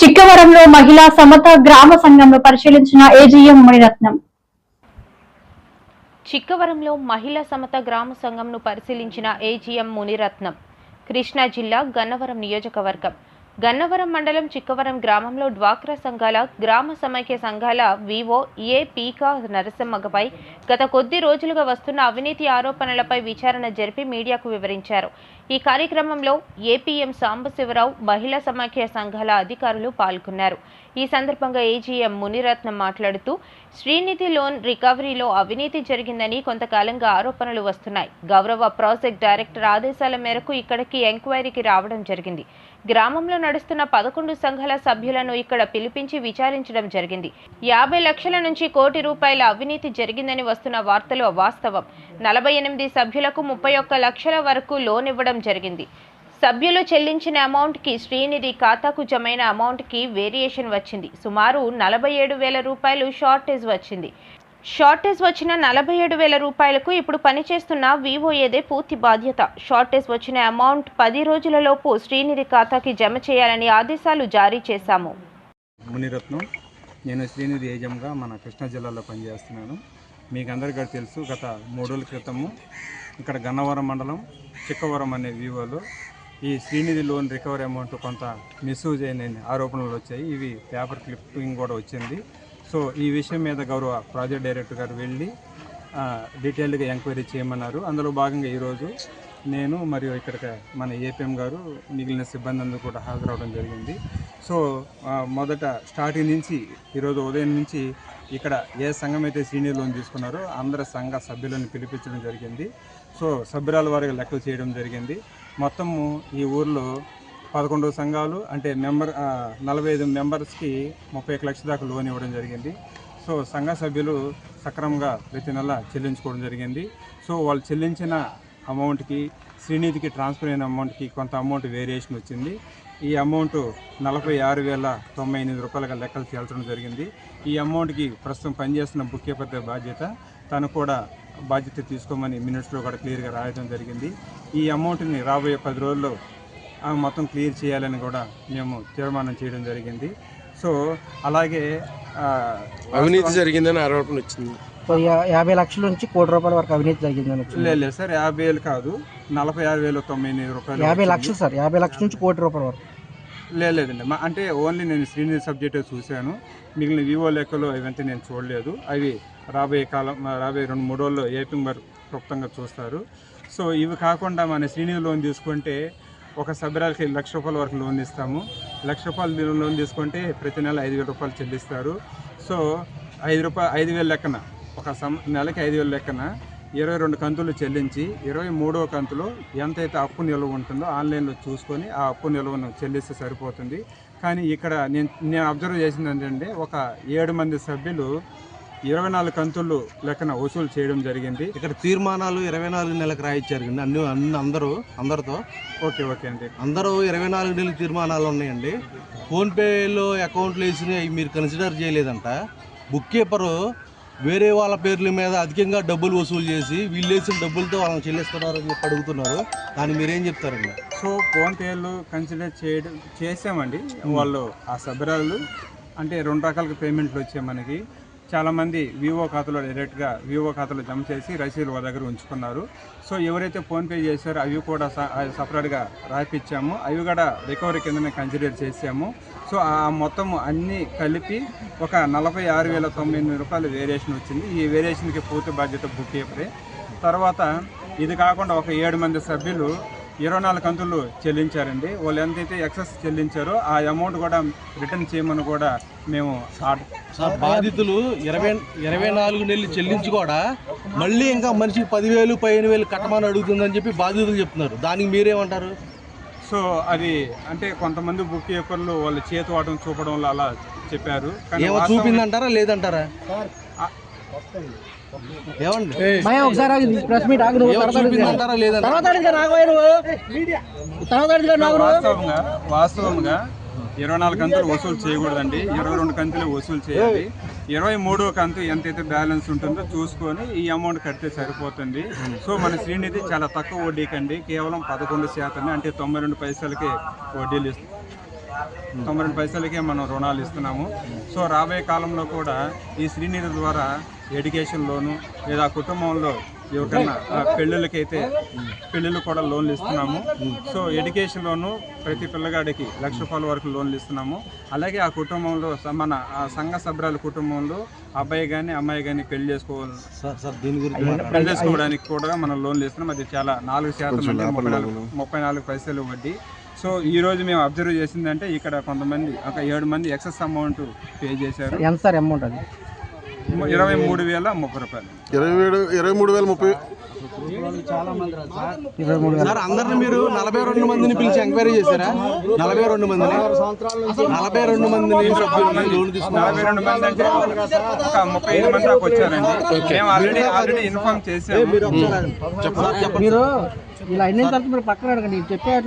చిక్కవరంలో మహిళా సమత గ్రామ సంఘంలో పరిశీలించిన ఏజీఎం మణిరత్నం చిక్కవరంలో మహిళా సమత గ్రామ సంఘంను పరిశీలించిన ఏజీఎం మునిరత్నం. కృష్ణా జిల్లా గన్నవరం నియోజకవర్గం. గన్నవరం మండలం చిక్కవరం గ్రామంలో డ్వాక్రా సంఘాల గ్రామ సమైక్య సంఘాల వివో ఏ పీకా నరసింహపై గత కొద్ది రోజులుగా వస్తున్న అవినీతి ఆరోపణలపై విచారణ జరిపి మీడియాకు వివరించారు. ఈ కార్యక్రమంలో ఏపీఎం సాంబశివరావు మహిళా సమాఖ్య సంఘాల అధికారులు పాల్గొన్నారు. ఈ సందర్భంగా ఏజీఎం మునిరత్నం మాట్లాడుతూ శ్రీనిధి లోన్ రికవరీలో అవినీతి జరిగిందని కొంతకాలంగా ఆరోపణలు వస్తున్నాయి. గౌరవ ప్రాజెక్ట్ డైరెక్టర్ ఆదేశాల మేరకు ఇక్కడికి ఎంక్వైరీకి రావడం జరిగింది. గ్రామంలో నడుస్తున్న పదకొండు సంఘాల సభ్యులను ఇక్కడ పిలిపించి విచారించడం జరిగింది. యాభై లక్షల నుంచి కోటి రూపాయల అవినీతి జరిగిందని వస్తున్న వార్తలు వాస్తవం నలభై ఎనిమిది సభ్యులకు ముప్పై ఒక్క లక్షల వరకు లోన్ ఇవ్వడం జరిగింది. సభ్యులు చెల్లించిన అమౌంట్కి శ్రీనిధి ఖాతాకు జమైన అమౌంట్కి వేరియేషన్ వచ్చింది. సుమారు నలభై ఏడు వేల రూపాయలు షార్టేజ్ వచ్చింది. షార్టేజ్ వచ్చిన నలభై ఏడు వేల రూపాయలకు ఇప్పుడు పనిచేస్తున్న వివోఏదే పూర్తి బాధ్యత. షార్టేజ్ వచ్చిన అమౌంట్ పది రోజులలోపు శ్రీనిధి ఖాతాకి జమ చేయాలని ఆదేశాలు జారీ చేశాము. మునిరత్నం. నేను శ్రీనిధి ఏజెంగా మన కృష్ణా జిల్లాలో పనిచేస్తున్నాను. మీకు అందరికీ తెలుసు గత మూడు రోజుల క్రితము ఇక్కడ గన్నవరం మండలం చిక్కవరం అనే వివోలో ఈ శ్రీనిధి లోన్ రికవరీ అమౌంట్ కొంత మిస్యూజ్ అయిన ఆరోపణలు వచ్చాయి. ఇవి పేపర్ క్లిప్పింగ్ కూడా వచ్చింది. సో ఈ విషయం మీద గౌరవ ప్రాజెక్ట్ డైరెక్టర్ గారు వెళ్ళి డీటెయిల్డ్గా ఎంక్వైరీ చేయమన్నారు. అందులో భాగంగా ఈరోజు నేను మరియు ఇక్కడికి మన ఏపీఎం గారు మిగిలిన సిబ్బంది అందరూ కూడా హాజరవడం జరిగింది. సో మొదట స్టార్టింగ్ నుంచి ఈరోజు ఉదయం నుంచి ఇక్కడ ఏ సంఘం అయితే సీనియర్ లోన్ తీసుకున్నారో అందరి సంఘ సభ్యులను పిలిపించడం జరిగింది. సో సభ్యురాల వారికి లెక్కలు చేయడం జరిగింది. మొత్తము ఈ ఊర్లో పదకొండు సంఘాలు అంటే మెంబర్ నలభై ఐదు మెంబర్స్కి ముప్పై ఒక లక్షల దాకా లోన్ ఇవ్వడం జరిగింది. సో సంఘ సభ్యులు సక్రమంగా ప్రతి నెల చెల్లించుకోవడం జరిగింది. సో వాళ్ళు చెల్లించిన అమౌంట్కి శ్రీనిధికి ట్రాన్స్ఫర్ అయిన అమౌంట్కి కొంత అమౌంట్ వేరియేషన్ వచ్చింది. ఈ అమౌంట్ నలభై ఆరు వేల తొంభై ఎనిమిది రూపాయలుగా లెక్కలు తేల్చడం జరిగింది. ఈ అమౌంట్కి ప్రస్తుతం పనిచేస్తున్న బుక్ కీపర్ బాధ్యత. తను కూడా బాధ్యత తీసుకోమని మినిట్స్లో కూడా క్లియర్గా రాయడం జరిగింది. ఈ అమౌంట్ని రాబోయే పది రోజుల్లో ఆ మొత్తం క్లియర్ చేయాలని కూడా మేము తీర్మానం చేయడం జరిగింది. సో అలాగే అవినీతి జరిగిందని ఆరోపణ వచ్చింది. యాభై లక్షల నుంచి కోటి రూపాయల వరకు అవినీతి జరిగిందని వచ్చింది. లేదు లేదు సార్ యాభై వేలు కాదు. నలభై ఆరు వేలు తొంభై ఎనిమిది రూపాయలు యాభై. లక్షలు సార్. యాభై లక్షల నుంచి కోటి రూపాయల వరకు. లేదు లేదండి. మా- అంటే ఓన్లీ నేను శ్రీనిధి సబ్జెక్ట్ చూశాను. మిగిలిన వివో లెక్కలు ఇవంతా నేను చూడలేదు. అవి రాబోయే కాలం రాబోయే రెండు మూడు రోజుల్లో ఏపీ మరి క్లుప్తంగా చూస్తారు. సో ఇవి కాకుండా మన శ్రీనిధి లోన్ తీసుకుంటే ఒక సభ్యురాలకి లక్ష రూపాయల వరకు లోన్ ఇస్తాము. లక్ష రూపాయలు లోన్ తీసుకుంటే ప్రతి నెల ఐదు వేల రూపాయలు చెల్లిస్తారు. సో ఐదు రూపాయలు ఐదు వేల లెక్కన ఒక సం నెలకి ఐదు వేల లెక్కన ఇరవై రెండు కంతులు చెల్లించి ఇరవై మూడవ కంతులో ఎంతైతే అప్పు నిల్వ ఉంటుందో ఆన్లైన్లో చూసుకొని ఆ అప్పు నిల్వను చెల్లిస్తే సరిపోతుంది. కానీ ఇక్కడ నేను నేను అబ్జర్వ్ చేసింది ఏంటంటే ఒక ఏడు మంది సభ్యులు ఇరవై నాలుగు కంతులు లెక్కన వసూలు చేయడం జరిగింది. ఇక్కడ తీర్మానాలు ఇరవై నాలుగు నెలలకు రాయించారు కండి అన్ని అన్ని అందరూ అందరితో. ఓకే ఓకే అండి. అందరూ ఇరవై నాలుగు నెలల తీర్మానాలు ఉన్నాయండి. ఫోన్పేలో అకౌంట్లు వేసినవి మీరు కన్సిడర్ చేయలేదంట. బుక్ కీపరు వేరే వాళ్ళ పేర్ల మీద అధికంగా డబ్బులు వసూలు చేసి వీళ్ళు వేసిన డబ్బులతో వాళ్ళని చెల్లిస్తున్నారని చెప్పి అడుగుతున్నారు. దాన్ని మీరేం చెప్తారండి? సో ఫోన్పేలు కన్సిడర్ చేయడం చేసామండి. వాళ్ళు ఆ సభ్యురాలు అంటే రెండు రకాల పేమెంట్లు వచ్చాయి మనకి. చాలామంది వివో ఖాతాలో డైరెక్ట్గా వివో ఖాతాలో జమ చేసి రసీదులు వాళ్ళ దగ్గర ఉంచుకున్నారు. సో ఎవరైతే ఫోన్పే చేశారో అవి కూడా సపరేట్గా రాయిపించాము అవి కూడా రికవరీ కిందనే కన్సిడర్ చేసాము. సో ఆ మొత్తం అన్నీ కలిపి ఒక నలభై ఆరు వేల తొంభై ఎనిమిది రూపాయలు వేరియేషన్ వచ్చింది. ఈ వేరియేషన్కి పూర్తి బాధ్యత బుక్ కీపరే తర్వాత ఇది కాకుండా ఒక ఏడు మంది సభ్యులు ఇరవై నాలుగు కంతులు చెల్లించారండి. వాళ్ళు ఎంతైతే ఎక్సెస్ చెల్లించారో ఆ అమౌంట్ కూడా రిటర్న్ చేయమని కూడా మేము సార్ బాధితులు ఇరవై ఇరవై నాలుగు నెలలు చెల్లించి కూడా మళ్ళీ ఇంకా మనిషికి పదివేలు పదిహేను వేలు కట్టమని అడుగుతుందని చెప్పి బాధితులు చెప్తున్నారు. దానికి మీరేమంటారు? సో అది అంటే కొంతమంది బుక్ కీపర్లు వాళ్ళ చేతి వాటం చూపడం వల్ల అలా చెప్పారు. చూపిందంటారా లేదంటారా? ఏమండి? ఒకసారి ప్రెస్ మీట్ ఆగు తర్వాత వాస్తవంగా ఇరవై నాలుగు కంతులు వసూలు చేయకూడదండి. ఇరవై రెండు కంతులు వసూలు చేయాలి. ఇరవై మూడో కంతు ఎంతైతే బ్యాలెన్స్ ఉంటుందో చూసుకొని ఈ అమౌంట్ కడితే సరిపోతుంది. సో మన శ్రీనిధి చాలా తక్కువ వడ్డీకండి కేవలం పదకొండు శాతమే అంటే తొంభై రెండు పైసలకి వడ్డీలు ఇస్తుంది తొంభై రెండు పైసలకే మనం రుణాలు ఇస్తున్నాము. సో రాబోయే కాలంలో కూడా ఈ శ్రీనిధి ద్వారా ఎడ్యుకేషన్ లోను లేదా కుటుంబంలో ఎవరికైనా ఆ, పెళ్ళిళ్ళకైతే పెళ్ళిళ్ళు కూడా లోన్లు ఇస్తున్నాము. సో ఎడ్యుకేషన్ లోను ప్రతి పిల్లగాడికి లక్ష రూపాయల వరకు లోన్లు ఇస్తున్నాము. అలాగే ఆ కుటుంబంలో మన ఆ సంఘ సభ్యుల కుటుంబంలో అబ్బాయి కానీ అమ్మాయి కానీ పెళ్ళి చేసుకోవాలి సార్ సార్ దీని గురించి మాట్లాడండి. పెళ్ళి చేసుకోవడానికి కూడా మనం లోన్లు ఇస్తున్నాం. అది చాలా నాలుగు శాతం అంటే ముప్పై నాలుగు ముప్పై నాలుగు పైసలు వడ్డీ. సో ఈ రోజు మేము అబ్జర్వ్ చేసిందంటే ఇక్కడ కొంతమంది ఒక ఏడు మంది ఎక్సెస్ అమౌంట్ పే చేశారు. ఎంత సార్ అమౌంట్ అది? ఇరవై మూడు వేల ముప్పై రూపాయలు. ఇరవై ఏడు ఇరవై మూడు వేల ముప్పై. సార్ అందరిని మీరు నలభై రెండు మందిని పిలిచి ఎంక్వైరీ చేశారా? నలభై రెండు మందిని? నలభై రెండు మందిని సభ్యుల్ని లోన్ తీసుకున్నారు? నలభై రెండు మంది అంటే ఒక ముప్పై ఐదు మంది దాకా వచ్చారండి. మేము ఆల్రెడీ ఆల్రెడీ ఇన్ఫార్మ్ చేసాము మీరు ఇలా అయిన తర్వాత మీరు పక్కన అడగండి. చెప్పే